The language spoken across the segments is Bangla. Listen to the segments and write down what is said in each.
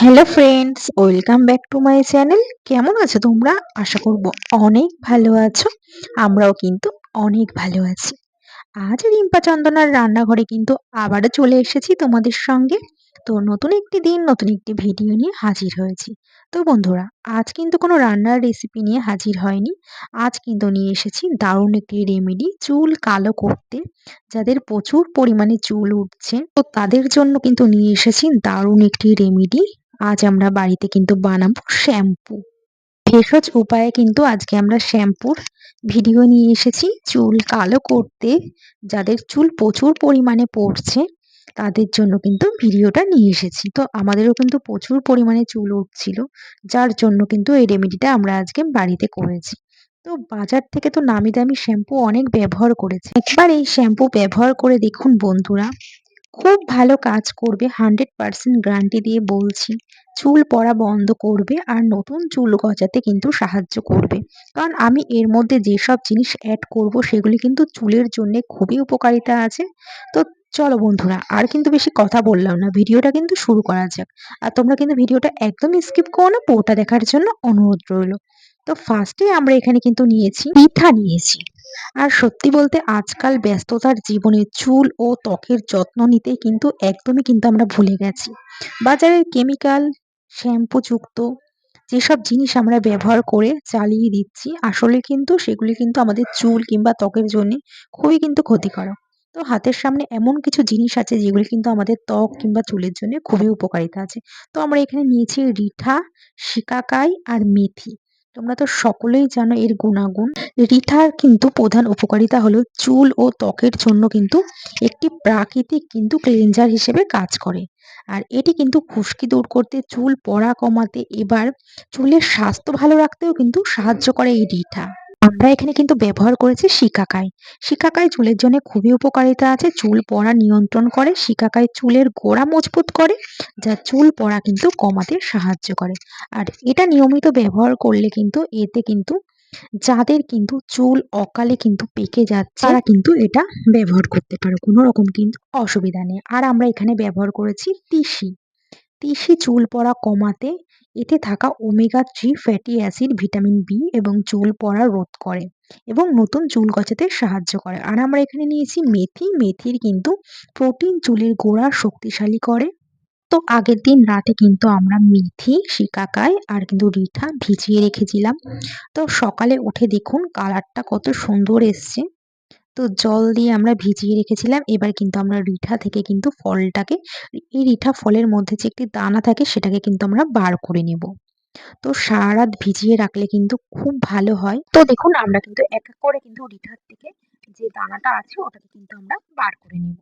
Hello friends welcome back to my channel কেমন আছো তোমরা? আশা করব অনেক ভালো আছো। আমরাও কিন্তু অনেক ভালো আছি। আজ রিম্পা চন্দনার রান্নাঘরে কিন্তু আবারও চলে এসেছি তোমাদের সঙ্গে। তো নতুন একটি দিন, নতুন একটি ভিডিও নিয়ে হাজির হয়েছি। তো বন্ধুরা, আজ কিন্তু কোনো রান্নার রেসিপি নিয়ে হাজির হয়নি। আজ কিন্তু নিয়ে এসেছি দারুণ একটি রেমেডি চুল কালো করতে। যাদের প্রচুর পরিমাণে চুল উঠছে, তো তাদের জন্য কিন্তু নিয়ে এসেছি দারুণ একটি রেমেডি আজ আমরা বাড়িতে কিন্তু বানাবো শ্যাম্পু ভেষজ উপায়ে কিন্তু আজকে আমরা শ্যাম্পুর ভিডিও নিয়ে এসেছি চুল কালো করতে। যাদের চুল প্রচুর পরিমাণে পড়ছে তাদের জন্য কিন্তু ভিডিওটা নিয়ে এসেছি। তো আমাদেরও কিন্তু প্রচুর পরিমাণে চুল উঠছিল, যার জন্য কিন্তু এই রেমেডিটা আমরা আজকে বাড়িতে করেছি। তো বাজার থেকে তো নামি দামি শ্যাম্পু অনেক ব্যবহার করেছে। একবার এই শ্যাম্পু ব্যবহার করে দেখুন বন্ধুরা, খুব ভালো কাজ করবে, হান্ড্রেড পার্সেন্ট গ্যারান্টি দিয়ে বলছি, চুল পড়া বন্ধ করবে আর নতুন চুল গজাতে কিন্তু সাহায্য করবে। কারণ আমি এর মধ্যে যেসব জিনিস অ্যাড করব সেগুলি কিন্তু চুলের জন্য খুবই উপকারিতা আছে। তো চলো বন্ধুরা, আর কিন্তু বেশি কথা বললাম না, ভিডিওটা কিন্তু শুরু করা যাক। আর তোমরা কিন্তু ভিডিওটা একদম স্কিপ করো না, পুরোটা দেখার জন্য অনুরোধ রইল। তো ফার্স্টে আমরা এখানে কিন্তু নিয়েছি, পিঠা নিয়েছি। আর সত্যি বলতে আজকাল ব্যস্ততার জীবনে চুল ও ত্বকের যত্ন নিতে কিন্তু একদমই কিন্তু আমরা ভুলে গেছি। বাজারের কেমিক্যাল শ্যাম্পুযুক্ত যেসব জিনিস আমরা ব্যবহার করে চালিয়ে দিচ্ছি, আসলে কিন্তু সেগুলি কিন্তু আমাদের চুল কিংবা ত্বকের জন্য খুবই কিন্তু ক্ষতিকারক। তো হাতের সামনে এমন কিছু জিনিস আছে যেগুলি কিন্তু আমাদের ত্বক কিংবা চুলের জন্য খুবই উপকারিতা আছে। তো আমরা এখানে নিয়েছি রিঠা, শিকাকাই আর মেথি। তোমরা তো সকলেই জানো এর গুণাগুণ। রিঠার কিন্তু প্রধান উপকারিতা হলো চুল ও ত্বকের জন্য কিন্তু একটি প্রাকৃতিক কিন্তু ক্লিনজার হিসেবে কাজ করে। আর এটি কিন্তু খুশকি দূর করতে, চুল পড়া কমাতে, এবার চুলের স্বাস্থ্য ভালো রাখতেও কিন্তু সাহায্য করে এই রিঠা। আমরা এখানে কিন্তু ব্যবহার করেছি শিকাকাই। শিকাকাই চুলের জন্য খুবই উপকারিতা আছে। চুল পড়া নিয়ন্ত্রণ করে, শিকাকাই চুলের গোড়া মজবুত করে, যা চুল পড়া কিন্তু কমাতে সাহায্য করে। আর এটা নিয়মিত ব্যবহার করলে কিন্তু এতে কিন্তু যাদের কিন্তু চুল অকালে কিন্তু পেকে যাচ্ছে, তারা কিন্তু এটা ব্যবহার করতে পারো। কোনো রকম কিন্তু অসুবিধা নেই। আর আমরা এখানে ব্যবহার করেছি তিসি। তিসি চুল পড়া কমাতে, এতে থাকা omega three fatty acid vitamin B এবং চুল পড়া রোধ করে এবং নতুন চুল গজাতে সাহায্য করে। আর আমরা এখানে নিয়েছি মেথি। মেথির কিন্তু প্রোটিন চুলের গোড়া শক্তিশালী করে। তো আগের দিন রাতে কিন্তু আমরা মেথি শিকাকায় আর কিন্তু রিঠা ভিজিয়ে রেখেছিলাম। তো সকালে উঠে দেখুন কালারটা কত সুন্দর এসছে। তো জল দিয়ে আমরা ভিজিয়ে রেখেছিলাম। এবার কিন্তু আমরা রিঠা থেকে কিন্তু ফলটাকে, এই রিঠা ফলের মধ্যে যে একটি দানা থাকে সেটাকে কিন্তু আমরা বার করে নেব। তো সারা রাত ভিজিয়ে রাখলে কিন্তু খুব ভালো হয়। তো দেখুন, আমরা কিন্তু এক এক করে কিন্তু রিঠার থেকে যে দানাটা আছে, ওটাকে কিন্তু আমরা বার করে নেব।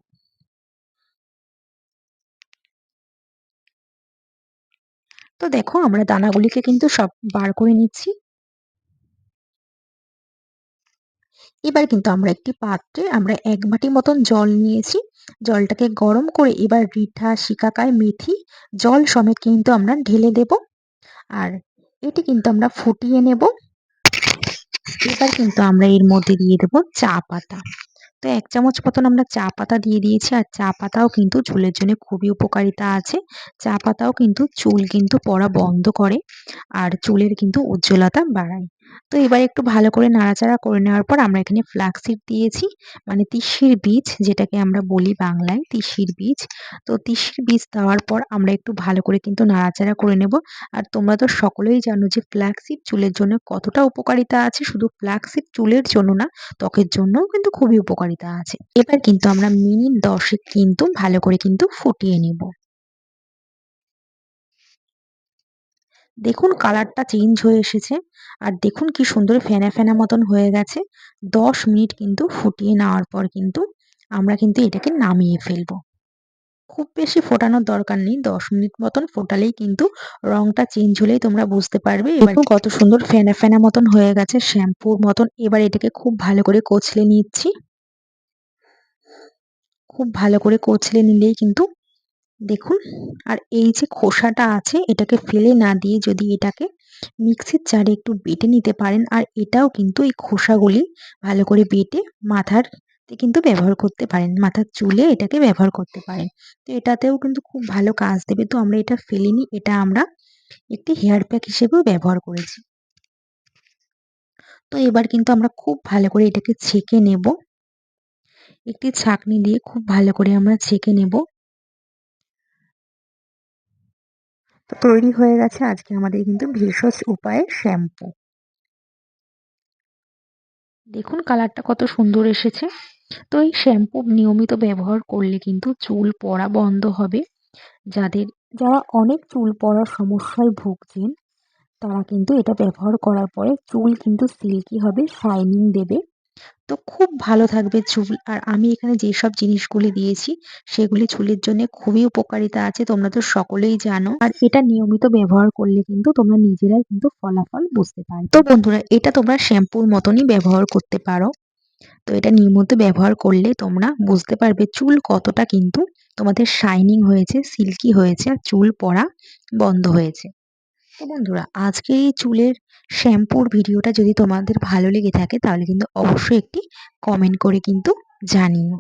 তো দেখো, আমরা দানাগুলিকে কিন্তু সব বার করে নিচ্ছি। এবার কিন্তু আমরা একটি পাত্রে আমরা এক বাটি মতন জল নিয়েছি। জলটাকে গরম করে এবার রিঠা, শিকাকায়, মেথি, জল সমেত কিন্তু আমরা ঢেলে দেব। আর এটি কিন্তু আমরা ফুটিয়ে নেব। এবার কিন্তু আমরা এর মধ্যে দিয়ে দেবো চা পাতা। তো এক চামচ মতন আমরা চা পাতা দিয়ে দিয়েছি আর চা পাতাও কিন্তু চুলের জন্য খুবই উপকারিতা আছে। চা পাতাও কিন্তু চুল কিন্তু পড়া বন্ধ করে আর চুলের কিন্তু উজ্জ্বলতা বাড়ায়। তো এবার একটু ভালো করে নাড়াচাড়া করে নেওয়ার পর আমরা এখানে ফ্লাক্সিড দিয়েছি মানে তিসির বীজ যেটাকে আমরা বলি বাংলায় তিসির বীজ। তো তিসির বীজ দেওয়ার পর আমরা একটু ভালো করে কিন্তু নাড়াচাড়া করে নেব। আর তোমরা তো সকলেই জানো যে ফ্ল্যাক্সিড চুলের জন্য কতটা উপকারিতা আছে। শুধু ফ্ল্যাক্সিড চুলের জন্য না, ত্বকের জন্যও কিন্তু খুবই উপকারিতা আছে। এবার কিন্তু আমরা মিনিট দশেক কিন্তু ভালো করে কিন্তু ফুটিয়ে নেব। দেখুন কালারটা চেঞ্জ হয়ে এসেছে আর দেখুন কি সুন্দর ফেনা ফেনা মতন হয়ে গেছে। দশ মিনিট কিন্তু ফুটিয়ে নেওয়ার পর কিন্তু আমরা কিন্তু এটাকে নামিয়ে ফেলব। খুব বেশি ফোটানোর দরকার নেই দশ মিনিট মতন ফোটালেই কিন্তু রংটা চেঞ্জ হলেই তোমরা বুঝতে পারবে। এবার কত সুন্দর ফেনা ফেনা মতন হয়ে গেছে শ্যাম্পুর মতন এবার এটাকে খুব ভালো করে কচলে নিচ্ছি। খুব ভালো করে কচলে নিলেই কিন্তু দেখুন, আর এই যে খোসাটা আছে, এটাকে ফেলে না দিয়ে যদি এটাকে মিক্সির জারে একটু বেটে নিতে পারেন, আর এটাও কিন্তু এই খোসাগুলি ভালো করে বেটে মাথার কিন্তু ব্যবহার করতে পারেন, মাথার চুলে এটাকে ব্যবহার করতে পারেন। তো এটাতেও কিন্তু খুব ভালো কাজ দেবে। তো আমরা এটা ফেলিনি, এটা আমরা একটি হেয়ার প্যাক হিসেবেও ব্যবহার করেছি। তো এবার কিন্তু আমরা খুব ভালো করে এটাকে ছেঁকে নেব। একটি ছাঁকনি দিয়ে খুব ভালো করে আমরা ছেঁকে নেব। তো তৈরি হয়ে গেছে আজকে আমাদের কিন্তু ভেষজ উপায়ে শ্যাম্পু। দেখুন কালারটা কত সুন্দর এসেছে। তো এই শ্যাম্পু নিয়মিত ব্যবহার করলে কিন্তু চুল পড়া বন্ধ হবে। যাদের, যারা অনেক চুল পড়ার সমস্যায় ভুগছেন, তারা কিন্তু এটা ব্যবহার করার পরে চুল কিন্তু সিল্কি হবে, শাইনিং দেবে। তো খুব ভালো থাকবে চুল। আর আমি এখানে যেসব জিনিসগুলি দিয়েছি, সেগুলি চুলের জন্য খুবই উপকারিতা আছে, তোমরা তো সকলেই জানো। আর এটা নিয়মিত ব্যবহার করলে কিন্তু তোমরা নিজেরাই কিন্তু ফলাফল বুঝতে পারবে। তো বন্ধুরা, এটা তোমরা শ্যাম্পুর মতনই ব্যবহার করতে পারো। তো এটা নিয়মিত ব্যবহার করলে তোমরা বুঝতে পারবে চুল কতটা কিন্তু তোমাদের শাইনিং হয়েছে সিল্কি হয়েছে, আর চুল পড়া বন্ধ হয়েছে। তো বন্ধুরা, আজকে এই চুলের শ্যাম্পুর ভিডিওটা যদি তোমাদের ভালো লেগে থাকে, তাহলে কিন্তু অবশ্যই একটি কমেন্ট করে কিন্তু জানিও।